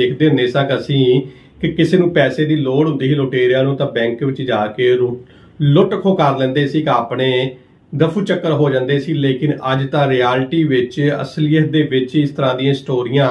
ਦੇਖਦੇ ਹੁੰਦੇ ਸਾਂ ਅਸੀਂ ਕਿ ਕਿਸੇ ਨੂੰ ਪੈਸੇ ਦੀ ਲੋੜ ਹੁੰਦੀ ਸੀ ਲੁਟੇਰਿਆਂ ਨੂੰ ਤਾਂ ਬੈਂਕ ਵਿੱਚ ਜਾ ਕੇ ਲੁੱਟ ਖੋ ਕਰ ਲੈਂਦੇ ਸੀ ਕਿ ਆਪਣੇ ਦਫੂ ਚੱਕਰ ਹੋ ਜਾਂਦੇ ਸੀ। ਲੇਕਿਨ ਅੱਜ ਤਾਂ ਰਿਐਲਿਟੀ ਵਿੱਚ, ਅਸਲੀਅਤ ਦੇ ਵਿੱਚ ਇਸ ਤਰ੍ਹਾਂ ਦੀਆਂ ਸਟੋਰੀਆਂ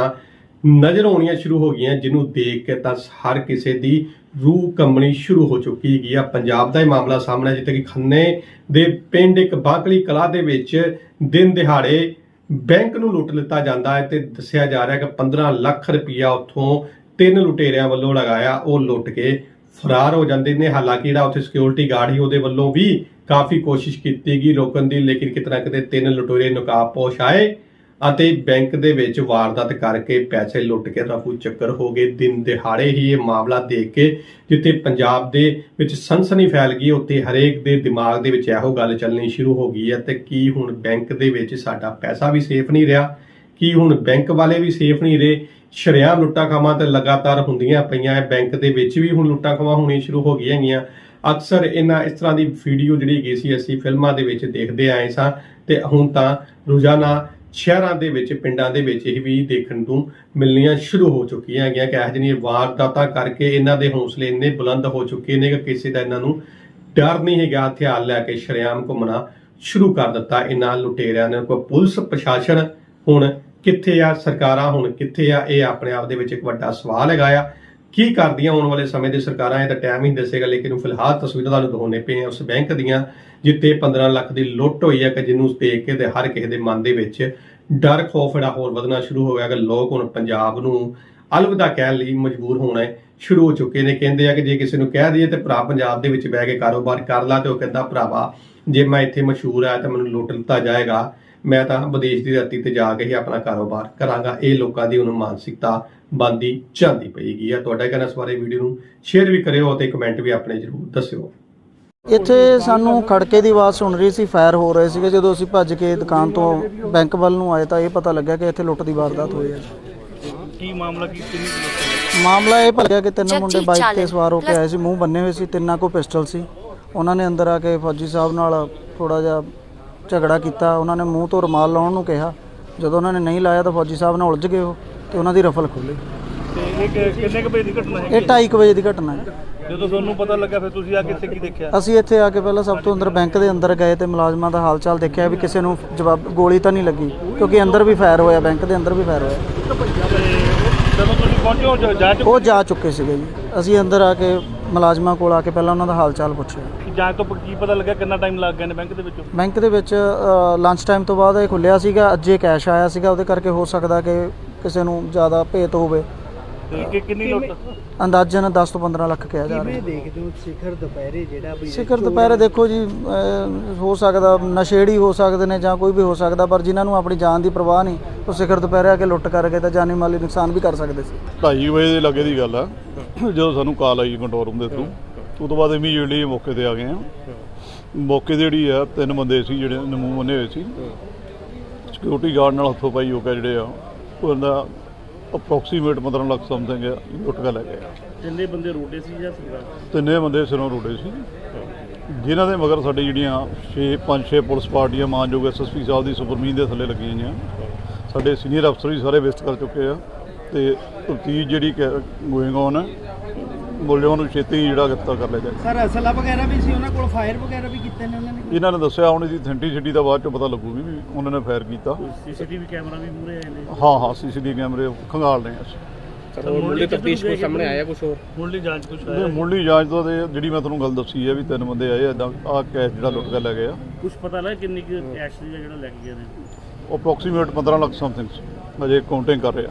ਨਜ਼ਰ ਆਉਣੀਆਂ ਸ਼ੁਰੂ ਹੋ ਗਈਆਂ, ਜਿਹਨੂੰ ਦੇਖ ਕੇ ਤਾਂ ਹਰ ਕਿਸੇ ਦੀ ਰੂਹ ਕੰਬਣੀ ਸ਼ੁਰੂ ਹੋ ਚੁੱਕੀ ਹੈਗੀ ਆ। ਪੰਜਾਬ ਦਾ ਹੀ ਮਾਮਲਾ ਸਾਹਮਣੇ ਜਿੱਥੇ ਕਿ ਖੰਨੇ ਦੇ ਪਿੰਡ ਇੱਕ ਬਾਕਲੀ ਕਲਾ ਦੇ ਵਿੱਚ ਦਿਨ ਦਿਹਾੜੇ ਬੈਂਕ ਨੂੰ ਲੁੱਟ ਲਿੱਤਾ ਜਾਂਦਾ ਹੈ ਤੇ ਦੱਸਿਆ ਜਾ ਰਿਹਾ ਕਿ 15 ਲੱਖ ਰੁਪਇਆ ਉੱਥੋਂ ਤਿੰਨ ਲੁਟੇਰਿਆਂ ਵੱਲੋਂ ਲਗਾਇਆ, ਉਹ ਲੁੱਟ ਕੇ ਫਰਾਰ ਹੋ ਜਾਂਦੇ ਨੇ। ਹਾਲਾਂਕਿ ਜਿਹੜਾ ਉੱਥੇ ਸਿਕਿਉਰਿਟੀ ਗਾਰਡ ਸੀ, ਉਹਦੇ ਵੱਲੋਂ ਵੀ ਕਾਫੀ ਕੋਸ਼ਿਸ਼ ਕੀਤੀ ਗਈ ਰੋਕਣ ਦੀ, ਲੇਕਿਨ ਕਿਤਨਾ ਕਿਤੇ ਤਿੰਨ ਲੁਟੇਰੇ ਨਕਾਬਪੋਸ਼ ਆਏ। ਅਤੇ ਬੈਂਕ ਦੇ ਵਿੱਚ ਵਾਰਦਾਤ ਕਰਕੇ ਪੈਸੇ ਲੁੱਟ ਕੇ ਰਫੂ ਚੱਕਰ ਹੋ ਗਏ। ਦਿਨ ਦਿਹਾੜੇ ਹੀ ਇਹ ਮਾਮਲਾ ਦੇਖ ਕੇ ਜਿੱਥੇ ਪੰਜਾਬ ਦੇ ਵਿੱਚ ਸਨਸਨੀ ਫੈਲ ਗਈ, ਉੱਥੇ ਹਰੇਕ ਦੇ ਦਿਮਾਗ ਦੇ ਵਿੱਚ ਇਹੋ ਗੱਲ ਚੱਲਣੀ ਸ਼ੁਰੂ ਹੋ ਗਈ ਹੈ ਤੇ ਕੀ ਹੁਣ ਬੈਂਕ ਦੇ ਵਿੱਚ ਸਾਡਾ ਪੈਸਾ ਵੀ ਸੇਫ ਨਹੀਂ ਰਿਹਾ, ਕੀ ਹੁਣ ਬੈਂਕ ਵਾਲੇ ਵੀ ਸੇਫ ਨਹੀਂ ਰਹੇ। ਸ਼ਰੇਆਮ ਲੁੱਟਾਂ ਖਾਵਾਂ ਤੇ ਲਗਾਤਾਰ ਹੁੰਦੀਆਂ ਪਈਆਂ ਹੈ, ਬੈਂਕ ਦੇ ਵਿੱਚ ਵੀ ਹੁਣ ਲੁੱਟਾਂ ਖਾਵਾਂ ਹੋਣੀਆਂ ਸ਼ੁਰੂ ਹੋ ਗਈਆਂ ਹੈਗੀਆਂ। ਅਕਸਰ ਇਹਨਾਂ ਇਸ ਤਰ੍ਹਾਂ ਦੀ ਵੀਡੀਓ ਜਿਹੜੀ ਹੈਗੀ ਸੀ, ਅਸੀਂ ਫਿਲਮਾਂ ਦੇ ਵਿੱਚ ਦੇਖਦੇ ਆਏ ਸਾਂ ਤੇ ਹੁਣ ਤਾਂ ਰੋਜ਼ਾਨਾ ਸ਼ਹਿਰਾਂ ਦੇ ਵਿੱਚ, ਪਿੰਡਾਂ ਦੇ ਵਿੱਚ ਇਹ ਵੀ ਦੇਖਣ ਨੂੰ ਮਿਲਣੀਆਂ ਸ਼ੁਰੂ ਹੋ ਚੁੱਕੀਆਂ ਹੈਗੀਆਂ ਕਿ ਇਹ ਜਿਹੜੀਆਂ ਵਾਰਦਾਤਾਂ ਕਰਕੇ ਇਹਨਾਂ ਦੇ ਹੌਸਲੇ ਇੰਨੇ ਬੁਲੰਦ ਹੋ ਚੁੱਕੇ ਨੇ ਕਿ ਕਿਸੇ ਦਾ ਇਹਨਾਂ ਨੂੰ ਡਰ ਨਹੀਂ ਹੈਗਾ। ਹਥਿਆਰ ਲੈ ਕੇ ਸ਼ਰੇਆਮ ਘੁੰਮਣਾ ਸ਼ੁਰੂ ਕਰ ਦਿੱਤਾ। ਇਹਨਾਂ ਲੁਟੇਰਿਆਂ ਨੇ ਕੋਈ ਪੁਲਿਸ ਪ੍ਰਸ਼ਾਸਨ ਹੁਣ ਕਿੱਥੇ ਆ, ਸਰਕਾਰਾਂ ਹੁਣ ਕਿੱਥੇ ਆ, ਇਹ ਆਪਣੇ ਆਪ ਦੇ ਵਿੱਚ ਇੱਕ ਵੱਡਾ ਸਵਾਲ ਹੈਗਾ ਆ। ਕੀ ਕਰਦੀਆਂ ਆਉਣ ਵਾਲੇ ਸਮੇਂ ਦੇ ਸਰਕਾਰਾਂ? ਇਹ ਤਾਂ ਟਾਈਮ ਹੀ ਦੱਸੇਗਾ, ਲੇਕਿਨ ਫਿਲਹਾਲ ਤਸਵੀਰਾਂ ਤੁਹਾਨੂੰ ਦਿਖਾਉਣੇ ਪਏ ਆ ਉਸ ਬੈਂਕ ਦੀਆਂ ਜਿੱਥੇ 15 ਲੱਖ ਦੀ ਲੁੱਟ ਹੋਈ ਹੈ, ਕਿ ਜਿਹਨੂੰ ਦੇਖ ਕੇ ਤੇ ਹਰ ਕਿਸੇ ਦੇ ਮਨ ਦੇ ਵਿੱਚ ਡਰ, ਖੌਫ ਜਿਹੜਾ ਹੋਰ ਵਧਣਾ ਸ਼ੁਰੂ ਹੋ ਗਿਆ ਕਿ ਲੋਕ ਹੁਣ ਪੰਜਾਬ ਨੂੰ ਅਲਵਿਦਾ ਕਹਿਣ ਲਈ ਮਜਬੂਰ ਹੋਣਾ ਸ਼ੁਰੂ ਹੋ ਚੁੱਕੇ ਨੇ। ਕਹਿੰਦੇ ਆ ਕਿ ਜੇ ਕਿਸੇ ਨੂੰ ਕਹਿ ਦਈਏ ਤੇ ਭਰਾ ਪੰਜਾਬ ਦੇ ਵਿੱਚ ਬਹਿ ਕੇ ਕਾਰੋਬਾਰ ਕਰ ਲਾ ਤੇ ਉਹ ਕਹਿੰਦਾ, ਭਰਾਵਾ, ਜੇ ਮੈਂ ਇੱਥੇ ਮਸ਼ਹੂਰ ਆ, ਤਾਂ ਮੈਨੂੰ ਲੁੱਟ ਲਿੱਤਾ ਜਾਏਗਾ। ਮੈਂ ਤਾਂ ਵਿਦੇਸ਼ ਦੀ ਧਰਤੀ ਤੇ ਜਾ ਕੇ ਹੀ ਆਪਣਾ ਕਾਰੋਬਾਰ ਕਰਾਂਗਾ। ਇਹ ਲੋਕਾਂ ਦੀ ਹੁਣ ਮਾਨਸਿਕਤਾ ਬੰਦੀ ਜਾਂਦੀ ਪਈਗੀ ਆ ਤੁਹਾਡਾ ਕਹਿਣਾ ਇਸ ਬਾਰੇ ਵੀਡੀਓ ਨੂੰ ਸ਼ੇਅਰ ਵੀ ਕਰਿਓ ਤੇ ਕਮੈਂਟ ਵੀ ਆਪਣੇ ਜਰੂਰ ਦੱਸਿਓ। ਇੱਥੇ ਸਾਨੂੰ ਖੜਕੇ ਦੀ ਆਵਾਜ਼ ਸੁਣ ਰਹੀ ਸੀ ਫਾਇਰ ਹੋ ਰਹੇ ਸੀਗੇ। ਜਦੋਂ ਅਸੀਂ ਭੱਜ ਕੇ ਦੁਕਾਨ ਤੋਂ ਬੈਂਕ ਵੱਲ ਨੂੰ ਆਏ ਤਾਂ ਇਹ ਪਤਾ ਲੱਗਿਆ ਕਿ ਇੱਥੇ ਲੁੱਟ ਦੀ ਵਾਰਦਾਤ ਹੋਈ ਹੈ। ਕੀ ਮਾਮਲਾ ਕੀ ਕਿੰਨੀ ਕੁ ਲੋਕਾਂ ਦਾ? ਮਾਮਲਾ ਇਹ ਭੱਜਿਆ ਕਿ ਤਿੰਨ ਮੁੰਡੇ ਬਾਈਕ ਤੇ ਸਵਾਰ ਹੋ ਕੇ ਆਏ ਸੀ। ਮੂੰਹ ਬੰਨੇ ਹੋਏ ਸੀ ਤਿੰਨਾਂ ਕੋ ਪਿਸਟਲ ਸੀ। ਉਹਨਾਂ ਨੇ ਅੰਦਰ ਆ ਕੇ ਫੌਜੀ ਸਾਹਿਬ ਨਾਲ ਥੋੜਾ ਜਿਹਾ ਝਗੜਾ ਕੀਤਾ ਉਹਨਾਂ ਨੇ ਮੂੰਹ ਤੋਂ ਰੁਮਾਲ ਲਾਉਣ ਨੂੰ ਕਿਹਾ। ਜਦੋਂ ਉਹਨਾਂ ਨੇ ਨਹੀਂ ਲਾਇਆ ਤਾਂ ਫੌਜੀ ਸਾਹਿਬ ਨਾਲ ਉਲਝ ਗਏ ਉਹ ਤੇ ਉਹਨਾਂ ਦੀ ਰਫਲ ਖੋਲੀ ਤੇ ਇਹ ਕਿੰਨੇ ਕੁ ਵਜੇ ਦੀ ਘਟਨਾ ਇਹ ਹੈ? 2:30 ਵਜੇ ਦੀ ਘਟਨਾ ਹੈ। ਜਦੋਂ ਤੁਹਾਨੂੰ ਪਤਾ ਲੱਗਾ ਫਿਰ ਤੁਸੀਂ ਆ ਕੇ ਇੱਥੇ ਕੀ ਦੇਖਿਆ? ਅਸੀਂ ਇੱਥੇ ਆ ਕੇ ਪਹਿਲਾਂ ਸਭ ਤੋਂ ਅੰਦਰ ਬੈਂਕ ਦੇ ਅੰਦਰ ਗਏ ਤੇ ਮੁਲਾਜ਼ਮਾਂ ਦਾ ਹਾਲ ਚਾਲ ਦੇਖਿਆ ਵੀ ਕਿਸੇ ਨੂੰ ਜਵਾਬ ਗੋਲੀ ਤਾਂ ਨਹੀਂ ਲੱਗੀ ਕਿਉਂਕਿ ਅੰਦਰ ਵੀ ਫਾਇਰ ਹੋਇਆ ਬੈਂਕ ਦੇ ਅੰਦਰ ਵੀ ਫਾਇਰ ਹੋਇਆ। ਉਹ ਜਾ ਚੁੱਕੇ? ਸੀਗੇ ਜੀ। ਅਸੀਂ ਅੰਦਰ ਆ ਕੇ ਮੁਲਾਜ਼ਮਾਂ ਕੋਲ ਆ ਕੇ ਪਹਿਲਾਂ ਉਹਨਾਂ ਦਾ ਹਾਲ ਚਾਲ ਪੁੱਛਿਆ। ਜਾਂਚ ਤੋਂ ਕੀ ਪਤਾ ਲੱਗਾ ਕਿੰਨਾ ਟਾਈਮ ਲੱਗ ਗਿਆ ਨੇ ਬੈਂਕ ਦੇ ਵਿੱਚੋਂ? ਬੈਂਕ ਦੇ ਵਿੱਚ ਲੰਚ ਟਾਈਮ ਤੋਂ ਬਾਅਦ ਇਹ ਖੁੱਲਿਆ ਸੀਗਾ ਅੱਜੇ ਕੈਸ਼ ਆਇਆ ਸੀਗਾ ਉਹਦੇ ਕਰਕੇ ਹੋ ਸਕਦਾ ਕਿ ਕਿਸੇ ਨੂੰ ਜ਼ਿਆਦਾ ਭੇਤ ਹੋਵੇ। ਕਿ- ਕਿੰਨੀ ਲੁੱਟ ਅੰਦਾਜ਼ਨ 10 ਤੋਂ 15 ਲੱਖ ਕਿਹਾ ਜਾ ਰਿਹਾ। ਕਿਵੇਂ ਦੇਖਦੇ ਹੋ ਸਿਖਰ ਦੁਪਹਿਰੇ ਜਿਹੜਾ ਵੀ ਸਿਖਰ ਦੁਪਹਿਰੇ ਦੇਖੋ ਜੀ ਹੋ ਸਕਦਾ ਨਸ਼ੇੜੀ ਹੋ ਸਕਦੇ ਨੇ ਜਾਂ ਕੋਈ ਵੀ ਹੋ ਸਕਦਾ ਪਰ ਜਿਨ੍ਹਾਂ ਨੂੰ ਆਪਣੀ ਜਾਨ ਦੀ ਪਰਵਾਹ ਨਹੀਂ ਉਹ ਸਿਖਰ ਦੁਪਹਿਰੇ ਆ ਕੇ ਲੁੱਟ ਕਰਕੇ ਤਾਂ ਜਾਨੀ ਮਾਲੀ ਨੁਕਸਾਨ ਵੀ ਕਰ ਸਕਦੇ ਸੀ। 2:30 ਵਜੇ ਦੇ ਲੱਗੇ ਦੀ ਗੱਲ ਆ ਜਦੋਂ ਸਾਨੂੰ ਕਾਲ ਆਈ ਕੰਟਰੋਲ ਰੂਮ ਦੇ ਥਰੂ ਤੋਂ ਬਾਅਦ ਇਮੀਡੀਏਟਲੀ ਮੌਕੇ ਤੇ ਆ ਗਏ ਆ ਮੌਕੇ ਤੇ ਜਿਹੜੀ ਆ ਤਿੰਨ ਬੰਦੇ ਸੀ ਜਿਹੜੇ ਨਮੂ ਬੰਨੇ ਹੋਏ ਸੀ। ਸਿਕਿਉਰਿਟੀ ਗਾਰਡ ਨਾਲ ਹੱਥੋਂ ਪਾਈ ਹੋ ਕੇ ਜਿਹੜੇ ਆ ਉਹਦਾ ਅਪਰੋਕਸੀਮੇਟ 15 ਲੱਖ ਸਮਥਿੰਗ ਲੁੱਟ ਕੇ ਲੈ ਗਏ ਆ। ਜਿੰਨੇ ਬੰਦੇ ਰੋਡੇ ਸੀ ਜਾਂ ਸਰਕਾਰ ਤਿੰਨੇ ਬੰਦੇ ਸਿਰੋਂ ਰੋੜੇ ਸੀ। ਜਿਨ੍ਹਾਂ ਦੇ ਮਗਰ ਸਾਡੇ ਜਿਹੜੀਆਂ 6 5 6 ਪੁਲਿਸ ਪਾਰਟੀਆਂ ਮਾਨਯੋਗ ਐਸਐਸਪੀ ਸਾਹਿਬ ਦੀ ਸੁਪਰਮੀਨ ਦੇ ਥੱਲੇ ਲੱਗੀਆਂ ਹੋਈਆਂ। ਸਾਡੇ ਸੀਨੀਅਰ ਅਫਸਰ ਵੀ ਸਾਰੇ ਵਿਜ਼ਟ ਕਰ ਚੁੱਕੇ ਆ। ਤੇ ਤਫਤੀਸ਼ ਜਿਹੜੀ ਗੋਇੰਗ ਔਨ ਹੈ ਮੁਲਜ਼ਮਾਂ ਨੂੰ ਛੇਤੀ ਜਿਹੜਾ ਗ੍ਰਿਫਤਾਰ ਕਰ ਲਿਆ ਜਾਏ। ਸਰ ਅਸਲਾ ਵਗੈਰਾ ਵੀ ਸੀ ਉਹਨਾਂ ਕੋਲ ਫਾਇਰ ਵਗੈਰਾ ਵੀ ਕੀਤੇ ਨੇ ਉਹਨਾਂ ਨੇ? ਇਹਨਾਂ ਨੇ ਦੱਸਿਆ ਹੁਣ ਇਹਦੀ ਅਥੈਂਟਿਸਿਟੀ ਦਾ ਬਾਅਦ ਚ ਪਤਾ ਲੱਗੂਗੀ ਵੀ ਉਹਨਾਂ ਨੇ ਫਾਇਰ ਕੀਤਾ। ਸੀਸੀਟੀਵੀ ਕੈਮਰਾ ਵੀ ਮੂਰੇ ਆਏ ਨੇ? ਹਾਂ ਹਾਂ ਸੀਸੀਟੀਵੀ ਕੈਮਰੇ ਖੰਗਾਲ ਰਹੇ ਆ ਮੁੱਢਲੀ ਤਫਤੀਸ਼ ਕੋ ਸਾਹਮਣੇ ਆਇਆ ਕੁਝ ਹੋਰ? ਮੁੱਢਲੀ ਜਾਂਚ ਕੁਝ ਇਹ ਮੁੱਢਲੀ ਜਾਂਚ ਤੋਂ ਤੇ ਜਿਹੜੀ ਮੈਂ ਤੁਹਾਨੂੰ ਗੱਲ ਦੱਸੀ ਹੈ ਵੀ ਤਿੰਨ ਬੰਦੇ ਆਏ ਇਦਾਂ ਆਹ ਕੈਸ਼ ਜਿਹੜਾ ਲੁੱਟ ਕੇ ਲੈ ਗਏ ਆ। ਕੁਝ ਪਤਾ ਲੱਗਾ ਕਿੰਨੀ ਕੁ ਕੈਸ਼ ਦੀ ਜਿਹੜਾ ਲੈ ਕੇ ਗਏ ਨੇ? ਉਹ ਅਪਰੋਕਸੀਮੇਟ 15 ਲੱਖ ਸਮਥਿੰਗ ਅਜੇ ਕਾਊਂਟਿੰਗ ਕਰ ਰਹੇ ਆ।